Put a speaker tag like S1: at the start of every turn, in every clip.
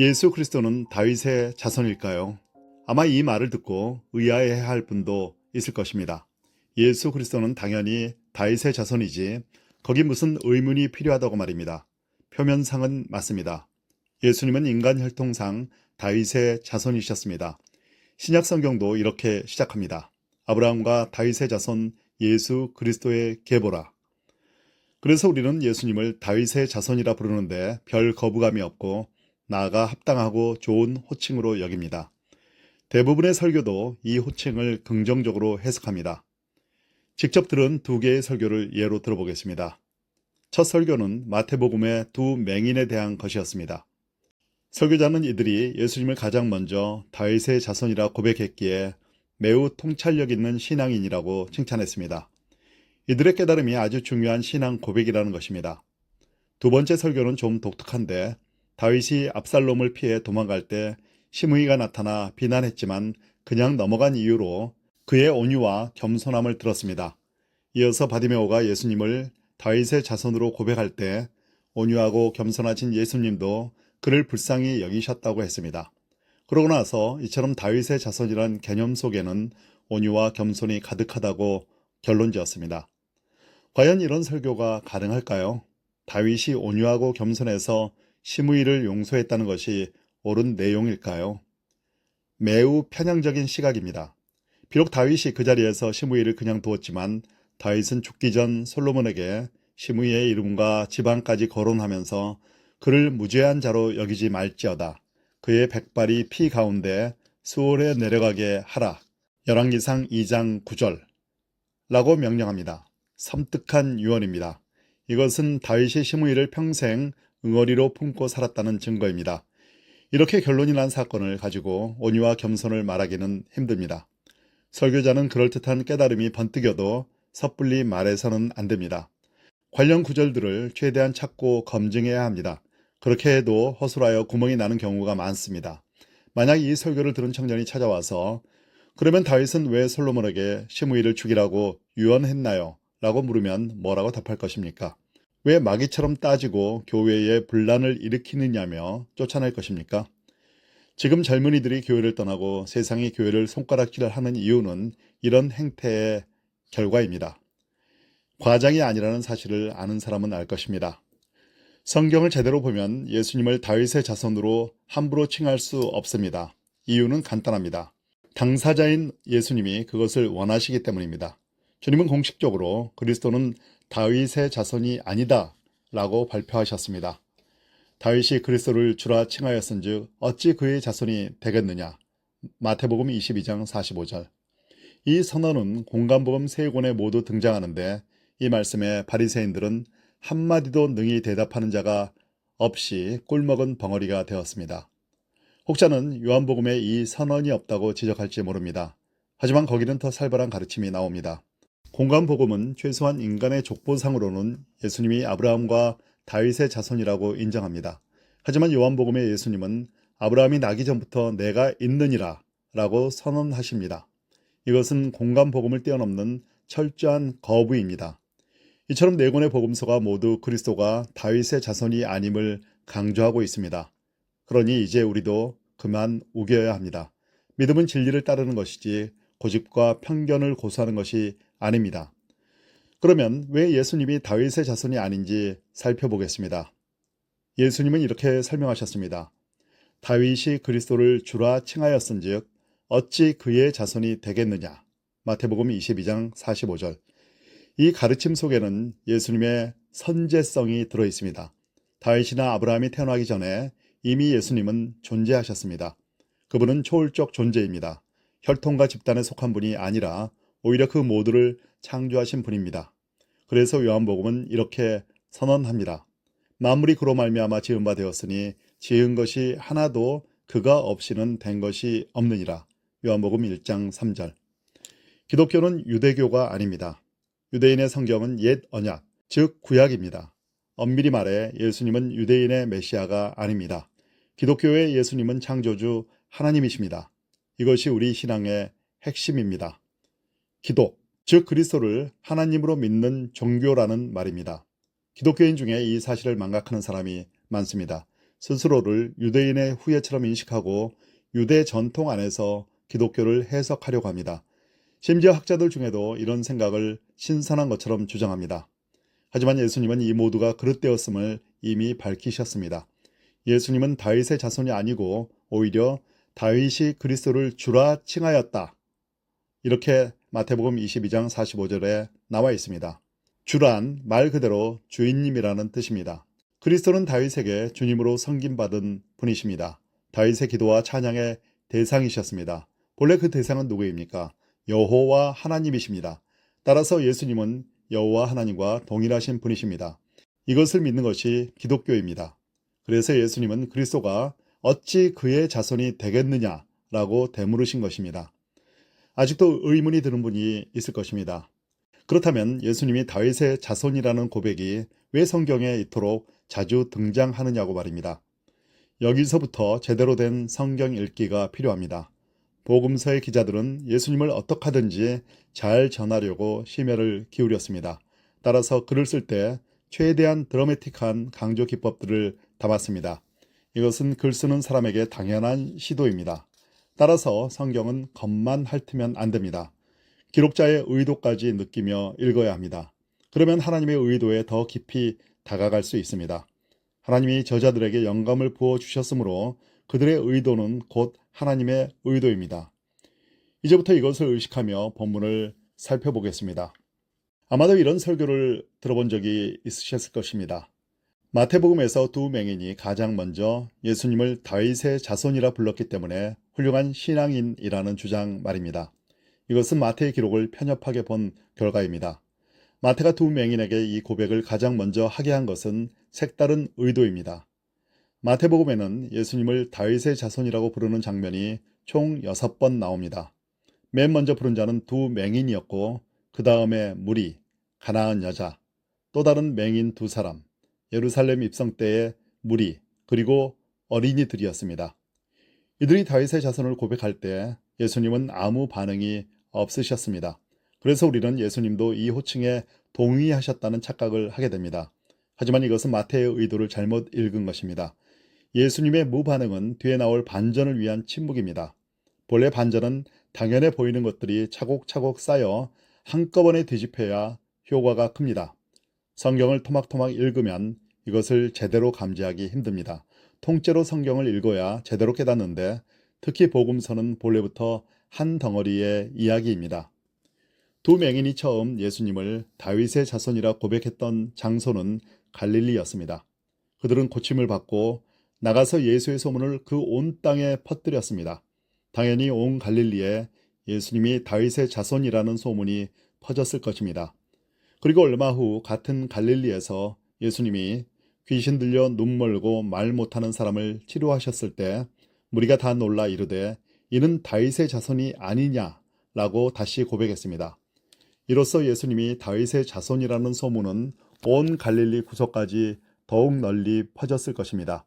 S1: 예수 그리스도는 다윗의 자손일까요? 아마 이 말을 듣고 의아해 할 분도 있을 것입니다. 예수 그리스도는 당연히 다윗의 자손이지 거기 무슨 의문이 필요하다고 말입니다. 표면상은 맞습니다. 예수님은 인간 혈통상 다윗의 자손이셨습니다. 신약 성경도 이렇게 시작합니다. 아브라함과 다윗의 자손 예수 그리스도의 계보라. 그래서 우리는 예수님을 다윗의 자손이라 부르는데 별 거부감이 없고 나아가 합당하고 좋은 호칭으로 여깁니다. 대부분의 설교도 이 호칭을 긍정적으로 해석합니다. 직접 들은 두 개의 설교를 예로 들어보겠습니다. 첫 설교는 마태복음의 두 맹인에 대한 것이었습니다. 설교자는 이들이 예수님을 가장 먼저 다윗의 자손이라 고백했기에 매우 통찰력 있는 신앙인이라고 칭찬했습니다. 이들의 깨달음이 아주 중요한 신앙 고백이라는 것입니다. 두 번째 설교는 좀 독특한데 다윗이 압살롬을 피해 도망갈 때 시므이가 나타나 비난했지만 그냥 넘어간 이유로 그의 온유와 겸손함을 들었습니다. 이어서 바디메오가 예수님을 다윗의 자손으로 고백할 때 온유하고 겸손하신 예수님도 그를 불쌍히 여기셨다고 했습니다. 그러고 나서 이처럼 다윗의 자손이란 개념 속에는 온유와 겸손이 가득하다고 결론 지었습니다. 과연 이런 설교가 가능할까요? 다윗이 온유하고 겸손해서 시므이를 용서했다는 것이 옳은 내용일까요? 매우 편향적인 시각입니다. 비록 다윗이 그 자리에서 시므이를 그냥 두었지만 다윗은 죽기 전 솔로몬에게 시므이의 이름과 지방까지 거론하면서 그를 무죄한 자로 여기지 말지어다. 그의 백발이 피 가운데 수월에 내려가게 하라. 열왕기상 2장 9절 라고 명령합니다. 섬뜩한 유언입니다. 이것은 다윗이 시므이를 평생 응어리로 품고 살았다는 증거입니다. 이렇게 결론이 난 사건을 가지고 온유와 겸손을 말하기는 힘듭니다. 설교자는 그럴듯한 깨달음이 번뜩여도 섣불리 말해서는 안 됩니다. 관련 구절들을 최대한 찾고 검증해야 합니다. 그렇게 해도 허술하여 구멍이 나는 경우가 많습니다. 만약 이 설교를 들은 청년이 찾아와서 그러면 다윗은 왜 솔로몬에게 시므이를 죽이라고 유언했나요? 라고 물으면 뭐라고 답할 것입니까? 왜 마귀처럼 따지고 교회에 분란을 일으키느냐며 쫓아낼 것입니까? 지금 젊은이들이 교회를 떠나고 세상이 교회를 손가락질을 하는 이유는 이런 행태의 결과입니다. 과장이 아니라는 사실을 아는 사람은 알 것입니다. 성경을 제대로 보면 예수님을 다윗의 자손으로 함부로 칭할 수 없습니다. 이유는 간단합니다. 당사자인 예수님이 그것을 원하시기 때문입니다. 주님은 공식적으로 그리스도는 다윗의 자손이 아니다 라고 발표하셨습니다. 다윗이 그리스도를 주라 칭하였은즉 어찌 그의 자손이 되겠느냐. 마태복음 22장 45절. 이 선언은 공간복음 세 권에 모두 등장하는데 이 말씀에 바리새인들은 한마디도 능히 대답하는 자가 없이 꿀먹은 벙어리가 되었습니다. 혹자는 요한복음에 이 선언이 없다고 지적할지 모릅니다. 하지만 거기는 더 살벌한 가르침이 나옵니다. 공간복음은 최소한 인간의 족보상으로는 예수님이 아브라함과 다윗의 자손이라고 인정합니다. 하지만 요한복음의 예수님은 아브라함이 나기 전부터 내가 있느니라 라고 선언하십니다. 이것은 공간복음을 뛰어넘는 철저한 거부입니다. 이처럼 네 권의 복음서가 모두 그리스도가 다윗의 자손이 아님을 강조하고 있습니다. 그러니 이제 우리도 그만 우겨야 합니다. 믿음은 진리를 따르는 것이지 고집과 편견을 고수하는 것이 아닙니다. 그러면 왜 예수님이 다윗의 자손이 아닌지 살펴보겠습니다. 예수님은 이렇게 설명하셨습니다. 다윗이 그리스도를 주라 칭하였은즉 어찌 그의 자손이 되겠느냐. 마태복음 22장 45절. 이 가르침 속에는 예수님의 선제성이 들어 있습니다. 다윗이나 아브라함이 태어나기 전에 이미 예수님은 존재하셨습니다. 그분은 초월적 존재입니다. 혈통과 집단에 속한 분이 아니라 오히려 그 모두를 창조하신 분입니다. 그래서 요한복음은 이렇게 선언합니다. 만물이 그로 말미암아 지은 바 되었으니 지은 것이 하나도 그가 없이는 된 것이 없느니라. 요한복음 1장 3절. 기독교는 유대교가 아닙니다. 유대인의 성경은 옛 언약, 즉 구약입니다. 엄밀히 말해 예수님은 유대인의 메시아가 아닙니다. 기독교의 예수님은 창조주 하나님이십니다. 이것이 우리 신앙의 핵심입니다. 기독, 즉 그리스도를 하나님으로 믿는 종교라는 말입니다. 기독교인 중에 이 사실을 망각하는 사람이 많습니다. 스스로를 유대인의 후예처럼 인식하고 유대 전통 안에서 기독교를 해석하려고 합니다. 심지어 학자들 중에도 이런 생각을 신선한 것처럼 주장합니다. 하지만 예수님은 이 모두가 그릇되었음을 이미 밝히셨습니다. 예수님은 다윗의 자손이 아니고 오히려 다윗이 그리스도를 주라 칭하였다. 이렇게 마태복음 22장 45절에 나와 있습니다. 주란 말 그대로 주인님이라는 뜻입니다. 그리스도는 다윗에게 주님으로 섬김받은 분이십니다. 다윗의 기도와 찬양의 대상이셨습니다. 본래 그 대상은 누구입니까? 여호와 하나님이십니다. 따라서 예수님은 여호와 하나님과 동일하신 분이십니다. 이것을 믿는 것이 기독교입니다. 그래서 예수님은 그리스도가 어찌 그의 자손이 되겠느냐라고 되물으신 것입니다. 아직도 의문이 드는 분이 있을 것입니다. 그렇다면 예수님이 다윗의 자손이라는 고백이 왜 성경에 이토록 자주 등장하느냐고 말입니다. 여기서부터 제대로 된 성경 읽기가 필요합니다. 복음서의 기자들은 예수님을 어떻게 하든지 잘 전하려고 심혈을 기울였습니다. 따라서 글을 쓸 때 최대한 드라마틱한 강조 기법들을 담았습니다. 이것은 글 쓰는 사람에게 당연한 시도입니다. 따라서 성경은 겉만 핥으면 안 됩니다. 기록자의 의도까지 느끼며 읽어야 합니다. 그러면 하나님의 의도에 더 깊이 다가갈 수 있습니다. 하나님이 저자들에게 영감을 부어 주셨으므로 그들의 의도는 곧 하나님의 의도입니다. 이제부터 이것을 의식하며 본문을 살펴보겠습니다. 아마도 이런 설교를 들어본 적이 있으셨을 것입니다. 마태복음에서 두 맹인이 가장 먼저 예수님을 다윗의 자손이라 불렀기 때문에 훌륭한 신앙인이라는 주장 말입니다. 이것은 마태의 기록을 편협하게 본 결과입니다. 마태가 두 맹인에게 이 고백을 가장 먼저 하게 한 것은 색다른 의도입니다. 마태복음에는 예수님을 다윗의 자손이라고 부르는 장면이 총 6번 나옵니다. 맨 먼저 부른 자는 두 맹인이었고 그 다음에 무리, 가나안 여자, 또 다른 맹인 두 사람, 예루살렘 입성 때의 무리, 그리고 어린이들이었습니다. 이들이 다윗의 자손을 고백할 때 예수님은 아무 반응이 없으셨습니다. 그래서 우리는 예수님도 이 호칭에 동의하셨다는 착각을 하게 됩니다. 하지만 이것은 마태의 의도를 잘못 읽은 것입니다. 예수님의 무반응은 뒤에 나올 반전을 위한 침묵입니다. 본래 반전은 당연해 보이는 것들이 차곡차곡 쌓여 한꺼번에 뒤집혀야 효과가 큽니다. 성경을 토막토막 읽으면 이것을 제대로 감지하기 힘듭니다. 통째로 성경을 읽어야 제대로 깨닫는데 특히 복음서는 본래부터 한 덩어리의 이야기입니다. 두 맹인이 처음 예수님을 다윗의 자손이라 고백했던 장소는 갈릴리였습니다. 그들은 고침을 받고 나가서 예수의 소문을 그 온 땅에 퍼뜨렸습니다. 당연히 온 갈릴리에 예수님이 다윗의 자손이라는 소문이 퍼졌을 것입니다. 그리고 얼마 후 같은 갈릴리에서 예수님이 귀신 들려 눈 멀고 말 못하는 사람을 치료하셨을 때 무리가 다 놀라 이르되 이는 다윗의 자손이 아니냐라고 다시 고백했습니다. 이로써 예수님이 다윗의 자손이라는 소문은 온 갈릴리 구석까지 더욱 널리 퍼졌을 것입니다.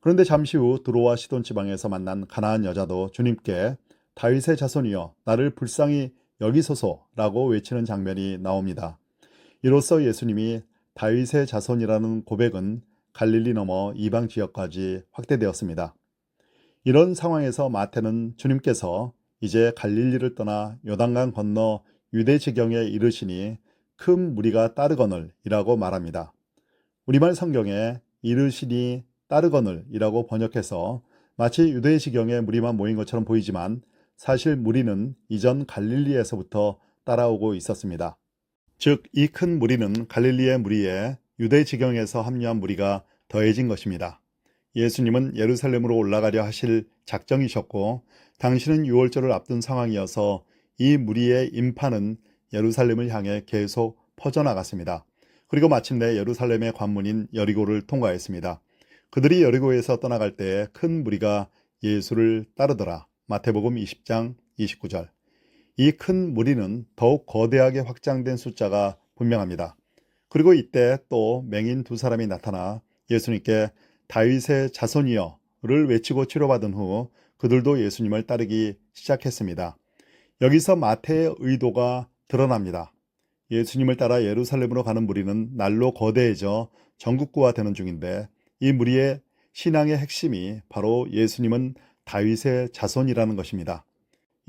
S1: 그런데 잠시 후 드로와 시돈 지방에서 만난 가나안 여자도 주님께 다윗의 자손이여 나를 불쌍히 여기소서라고 외치는 장면이 나옵니다. 이로써 예수님이 다윗의 자손이라는 고백은 갈릴리 넘어 이방 지역까지 확대되었습니다. 이런 상황에서 마태는 주님께서 이제 갈릴리를 떠나 요단강 건너 유대 지경에 이르시니 큰 무리가 따르거늘이라고 말합니다. 우리말 성경에 이르시니 따르거늘이라고 번역해서 마치 유대 지경에 무리만 모인 것처럼 보이지만 사실 무리는 이전 갈릴리에서부터 따라오고 있었습니다. 즉, 이 큰 무리는 갈릴리의 무리에 유대 지경에서 합류한 무리가 더해진 것입니다. 예수님은 예루살렘으로 올라가려 하실 작정이셨고, 당신은 6월절을 앞둔 상황이어서 이 무리의 인파는 예루살렘을 향해 계속 퍼져나갔습니다. 그리고 마침내 예루살렘의 관문인 여리고를 통과했습니다. 그들이 여리고에서 떠나갈 때큰 무리가 예수를 따르더라. 마태복음 20장 29절. 이 큰 무리는 더욱 거대하게 확장된 숫자가 분명합니다. 그리고 이때 또 맹인 두 사람이 나타나 예수님께 다윗의 자손이여를 외치고 치료받은 후 그들도 예수님을 따르기 시작했습니다. 여기서 마태의 의도가 드러납니다. 예수님을 따라 예루살렘으로 가는 무리는 날로 거대해져 전국구화 되는 중인데 이 무리의 신앙의 핵심이 바로 예수님은 다윗의 자손이라는 것입니다.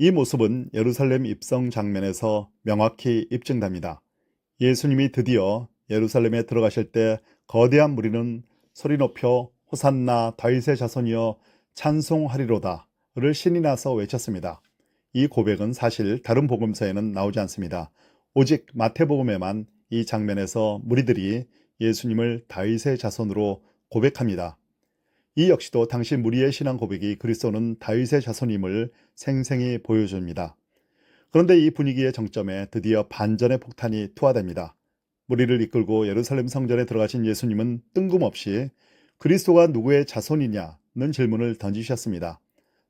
S1: 이 모습은 예루살렘 입성 장면에서 명확히 입증됩니다. 예수님이 드디어 예루살렘에 들어가실 때 거대한 무리는 소리 높여 호산나 다윗의 자손이여 찬송하리로다를 신이 나서 외쳤습니다. 이 고백은 사실 다른 복음서에는 나오지 않습니다. 오직 마태복음에만 이 장면에서 무리들이 예수님을 다윗의 자손으로 고백합니다. 이 역시도 당시 무리의 신앙 고백이 그리스도는 다윗의 자손임을 생생히 보여줍니다. 그런데 이 분위기의 정점에 드디어 반전의 폭탄이 투하됩니다. 무리를 이끌고 예루살렘 성전에 들어가신 예수님은 뜬금없이 그리스도가 누구의 자손이냐는 질문을 던지셨습니다.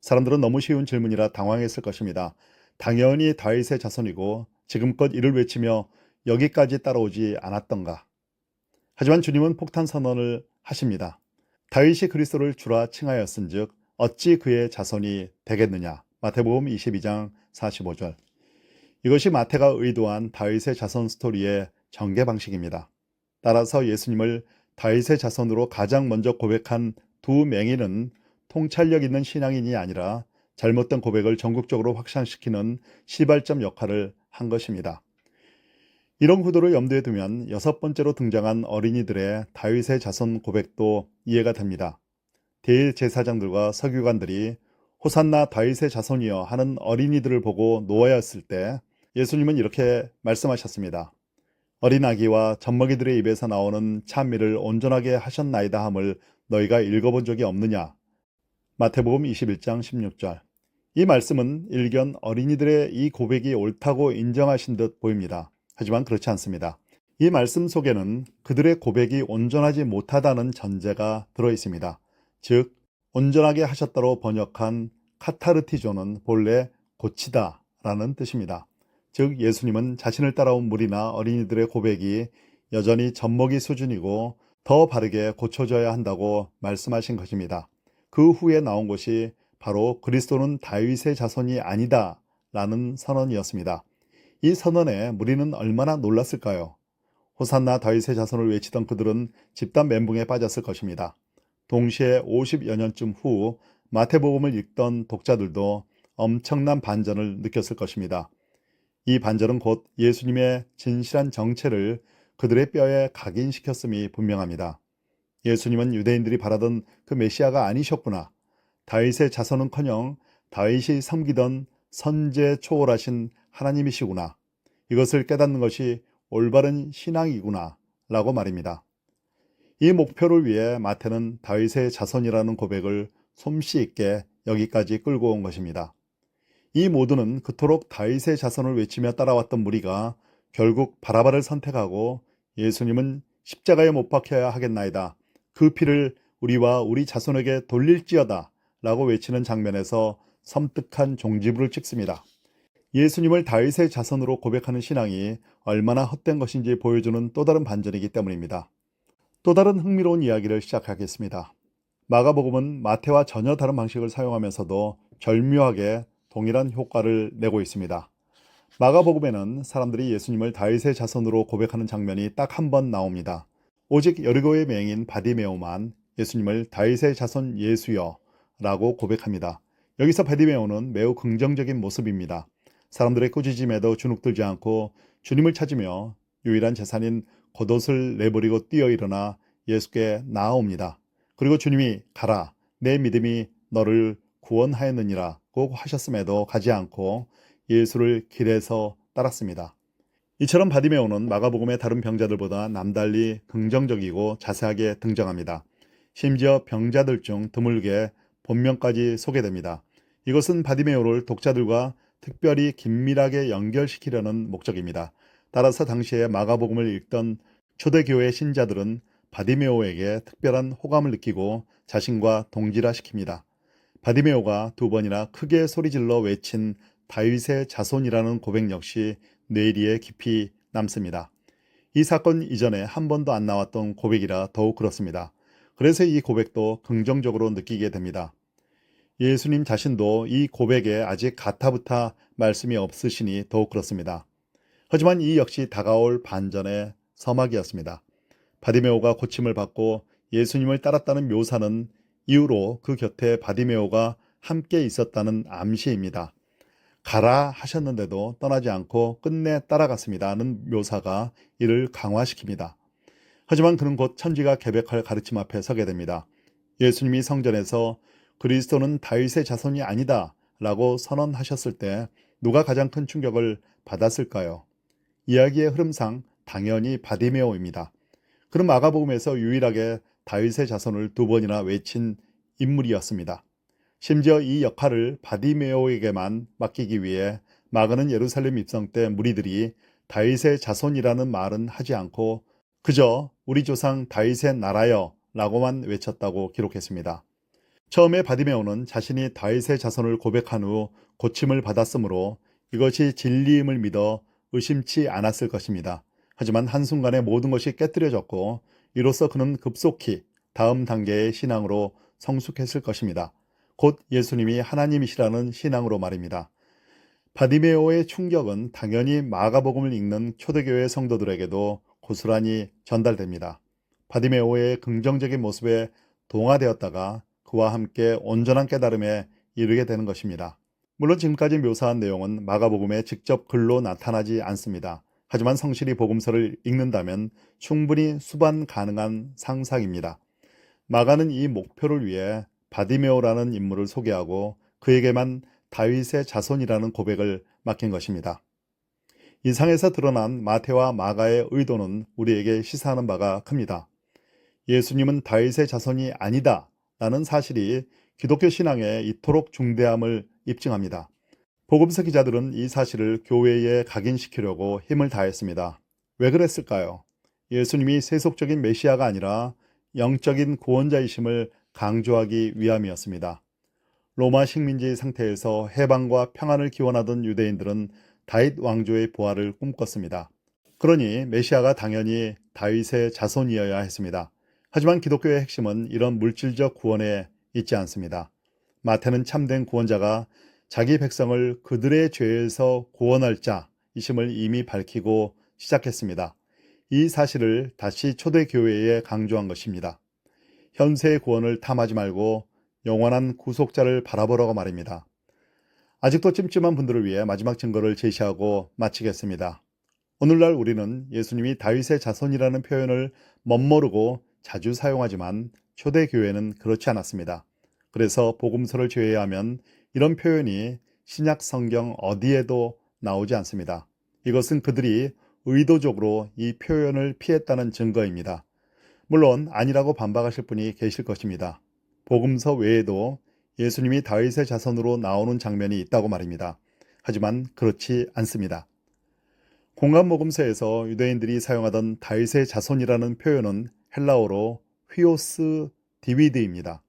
S1: 사람들은 너무 쉬운 질문이라 당황했을 것입니다. 당연히 다윗의 자손이고 지금껏 이를 외치며 여기까지 따라오지 않았던가. 하지만 주님은 폭탄 선언을 하십니다. 다윗이 그리스도를 주라 칭하였은즉 어찌 그의 자손이 되겠느냐. 마태복음 22장 45절. 이것이 마태가 의도한 다윗의 자손 스토리의 전개 방식입니다. 따라서 예수님을 다윗의 자손으로 가장 먼저 고백한 두 맹인은 통찰력 있는 신앙인이 아니라 잘못된 고백을 전국적으로 확산시키는 시발점 역할을 한 것입니다. 이런 구도를 염두에 두면 여섯 번째로 등장한 어린이들의 다윗의 자손 고백도 이해가 됩니다. 대제사장들과 서기관들이 호산나 다윗의 자손이여 하는 어린이들을 보고 놓아였을 때 예수님은 이렇게 말씀하셨습니다. 어린 아기와 젖먹이들의 입에서 나오는 찬미를 온전하게 하셨나이다 함을 너희가 읽어본 적이 없느냐? 마태복음 21장 16절. 이 말씀은 일견 어린이들의 이 고백이 옳다고 인정하신 듯 보입니다. 하지만 그렇지 않습니다. 이 말씀 속에는 그들의 고백이 온전하지 못하다는 전제가 들어 있습니다. 즉, 온전하게 하셨다로 번역한 카타르티조는 본래 고치다 라는 뜻입니다. 즉, 예수님은 자신을 따라온 무리나 어린이들의 고백이 여전히 젖먹이 수준이고 더 바르게 고쳐져야 한다고 말씀하신 것입니다. 그 후에 나온 것이 바로 그리스도는 다윗의 자손이 아니다 라는 선언이었습니다. 이 선언에 무리는 얼마나 놀랐을까요? 호산나 다윗의 자손을 외치던 그들은 집단 멘붕에 빠졌을 것입니다. 동시에 50여 년쯤 후 마태복음을 읽던 독자들도 엄청난 반전을 느꼈을 것입니다. 이 반전은 곧 예수님의 진실한 정체를 그들의 뼈에 각인시켰음이 분명합니다. 예수님은 유대인들이 바라던 그 메시아가 아니셨구나. 다윗의 자손은커녕 다윗이 섬기던 선제 초월하신 하나님이시구나. 이것을 깨닫는 것이 올바른 신앙이구나. 라고 말입니다. 이 목표를 위해 마태는 다윗의 자손이라는 고백을 솜씨 있게 여기까지 끌고 온 것입니다. 이 모두는 그토록 다윗의 자손을 외치며 따라왔던 무리가 결국 바라바를 선택하고 예수님은 십자가에 못 박혀야 하겠나이다. 그 피를 우리와 우리 자손에게 돌릴지어다. 라고 외치는 장면에서 섬뜩한 종지부를 찍습니다. 예수님을 다윗의 자손으로 고백하는 신앙이 얼마나 헛된 것인지 보여주는 또 다른 반전이기 때문입니다. 또 다른 흥미로운 이야기를 시작하겠습니다. 마가복음은 마태와 전혀 다른 방식을 사용하면서도 절묘하게 동일한 효과를 내고 있습니다. 마가복음에는 사람들이 예수님을 다윗의 자손으로 고백하는 장면이 딱 한 번 나옵니다. 오직 여리고의 맹인 바디메오만 예수님을 다윗의 자손 예수여 라고 고백합니다. 여기서 바디메오는 매우 긍정적인 모습입니다. 사람들의 꾸짖음에도 주눅들지 않고 주님을 찾으며 유일한 재산인 겉옷을 내버리고 뛰어 일어나 예수께 나아옵니다. 그리고 주님이 가라 내 믿음이 너를 구원하였느니라고 하셨음에도 가지 않고 예수를 길에서 따랐습니다. 이처럼 바디메오는 마가복음의 다른 병자들보다 남달리 긍정적이고 자세하게 등장합니다. 심지어 병자들 중 드물게 본명까지 소개됩니다. 이것은 바디메오를 독자들과 특별히 긴밀하게 연결시키려는 목적입니다. 따라서 당시에 마가복음을 읽던 초대교회 신자들은 바디메오에게 특별한 호감을 느끼고 자신과 동질화 시킵니다. 바디메오가 두 번이나 크게 소리질러 외친 다윗의 자손이라는 고백 역시 뇌리에 깊이 남습니다. 이 사건 이전에 한 번도 안 나왔던 고백이라 더욱 그렇습니다. 그래서 이 고백도 긍정적으로 느끼게 됩니다. 예수님 자신도 이 고백에 아직 가타부타 말씀이 없으시니 더욱 그렇습니다. 하지만 이 역시 다가올 반전의 서막이었습니다. 바디메오가 고침을 받고 예수님을 따랐다는 묘사는 이후로 그 곁에 바디메오가 함께 있었다는 암시입니다. 가라 하셨는데도 떠나지 않고 끝내 따라갔습니다는 묘사가 이를 강화시킵니다. 하지만 그는 곧 천지가 개백할 가르침 앞에 서게 됩니다. 예수님이 성전에서 그리스도는 다윗의 자손이 아니다 라고 선언하셨을 때 누가 가장 큰 충격을 받았을까요? 이야기의 흐름상 당연히 바디메오입니다. 그는 마가복음에서 유일하게 다윗의 자손을 두 번이나 외친 인물이었습니다. 심지어 이 역할을 바디메오에게만 맡기기 위해 마가는 예루살렘 입성 때 무리들이 다윗의 자손이라는 말은 하지 않고 그저 우리 조상 다윗의 나라여 라고만 외쳤다고 기록했습니다. 처음에 바디메오는 자신이 다윗의 자손을 고백한 후 고침을 받았으므로 이것이 진리임을 믿어 의심치 않았을 것입니다. 하지만 한순간에 모든 것이 깨뜨려졌고 이로써 그는 급속히 다음 단계의 신앙으로 성숙했을 것입니다. 곧 예수님이 하나님이시라는 신앙으로 말입니다. 바디메오의 충격은 당연히 마가복음을 읽는 초대교회 성도들에게도 고스란히 전달됩니다. 바디메오의 긍정적인 모습에 동화되었다가 그와 함께 온전한 깨달음에 이르게 되는 것입니다. 물론 지금까지 묘사한 내용은 마가복음에 직접 글로 나타나지 않습니다. 하지만 성실히 복음서를 읽는다면 충분히 수반 가능한 상상입니다. 마가는 이 목표를 위해 바디메오라는 인물을 소개하고 그에게만 다윗의 자손이라는 고백을 맡긴 것입니다. 이 상에서 드러난 마태와 마가의 의도는 우리에게 시사하는 바가 큽니다. 예수님은 다윗의 자손이 아니다 라는 사실이 기독교 신앙에 이토록 중대함을 입증합니다. 복음서 기자들은 이 사실을 교회에 각인시키려고 힘을 다했습니다. 왜 그랬을까요? 예수님이 세속적인 메시아가 아니라 영적인 구원자이심을 강조하기 위함이었습니다. 로마 식민지 상태에서 해방과 평안을 기원하던 유대인들은 다윗 왕조의 부활을 꿈꿨습니다. 그러니 메시아가 당연히 다윗의 자손이어야 했습니다. 하지만 기독교의 핵심은 이런 물질적 구원에 있지 않습니다. 마태는 참된 구원자가 자기 백성을 그들의 죄에서 구원할 자이심을 이미 밝히고 시작했습니다. 이 사실을 다시 초대교회에 강조한 것입니다. 현세의 구원을 탐하지 말고 영원한 구속자를 바라보라고 말입니다. 아직도 찜찜한 분들을 위해 마지막 증거를 제시하고 마치겠습니다. 오늘날 우리는 예수님이 다윗의 자손이라는 표현을 멋모르고 자주 사용하지만 초대 교회는 그렇지 않았습니다. 그래서 복음서를 제외하면 이런 표현이 신약 성경 어디에도 나오지 않습니다. 이것은 그들이 의도적으로 이 표현을 피했다는 증거입니다. 물론 아니라고 반박하실 분이 계실 것입니다. 복음서 외에도 예수님이 다윗의 자손으로 나오는 장면이 있다고 말입니다. 하지만 그렇지 않습니다. 공간복음서에서 유대인들이 사용하던 다윗의 자손이라는 표현은 헬라어로 휘오스 디위드입니다.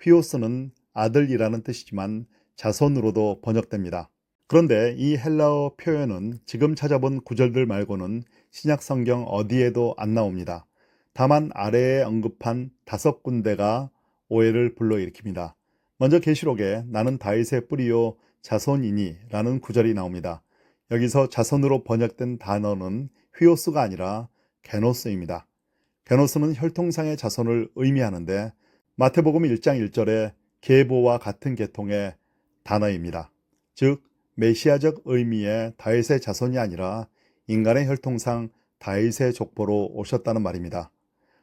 S1: 휘오스는 아들이라는 뜻이지만 자손으로도 번역됩니다. 그런데 이 헬라어 표현은 지금 찾아본 구절들 말고는 신약 성경 어디에도 안 나옵니다. 다만 아래에 언급한 다섯 군데가 오해를 불러일으킵니다. 먼저 계시록에 나는 다윗의 뿌리요 자손이니라는 구절이 나옵니다. 여기서 자손으로 번역된 단어는 휘오스가 아니라 게노스입니다. 게노스는 혈통상의 자손을 의미하는데 마태복음 1장 1절에 계보와 같은 계통의 단어입니다. 즉 메시아적 의미의 다윗의 자손이 아니라 인간의 혈통상 다윗의 족보로 오셨다는 말입니다.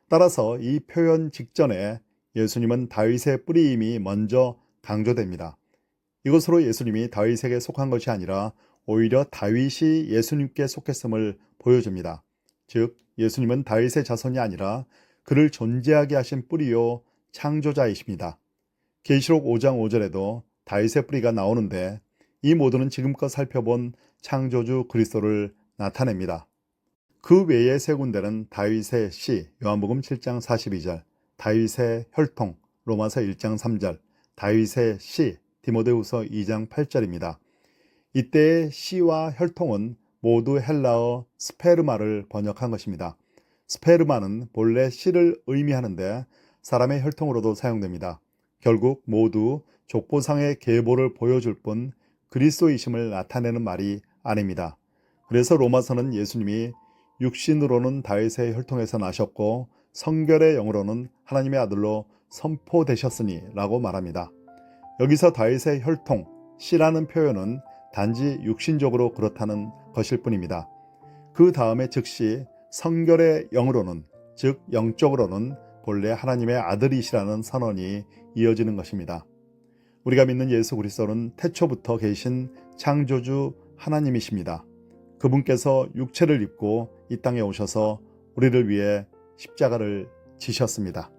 S1: 따라서 이 표현 직전에 예수님은 다윗의 뿌리임이 먼저 강조됩니다. 이것으로 예수님이 다윗에게 속한 것이 아니라 오히려 다윗이 예수님께 속했음을 보여줍니다. 즉 예수님은 다윗의 자손이 아니라 그를 존재하게 하신 뿌리요 창조자이십니다. 계시록 5장 5절에도 다윗의 뿌리가 나오는데 이 모두는 지금껏 살펴본 창조주 그리스도를 나타냅니다. 그 외의 세 군데는 다윗의 씨 요한복음 7장 42절, 다윗의 혈통 로마서 1장 3절, 다윗의 씨 디모데후서 2장 8절입니다. 이때의 씨와 혈통은 모두 헬라어 스페르마를 번역한 것입니다. 스페르마는 본래 씨를 의미하는데 사람의 혈통으로도 사용됩니다. 결국 모두 족보상의 계보를 보여줄 뿐 그리스도이심을 나타내는 말이 아닙니다. 그래서 로마서는 예수님이 육신으로는 다윗의 혈통에서 나셨고 성결의 영으로는 하나님의 아들로 선포되셨으니 라고 말합니다. 여기서 다윗의 혈통, 씨라는 표현은 단지 육신적으로 그렇다는 것일 뿐입니다. 그 다음에 즉시 성결의 영으로는, 즉 영적으로는 본래 하나님의 아들이시라는 선언이 이어지는 것입니다. 우리가 믿는 예수 그리스도는 태초부터 계신 창조주 하나님이십니다. 그분께서 육체를 입고 이 땅에 오셔서 우리를 위해 십자가를 지셨습니다.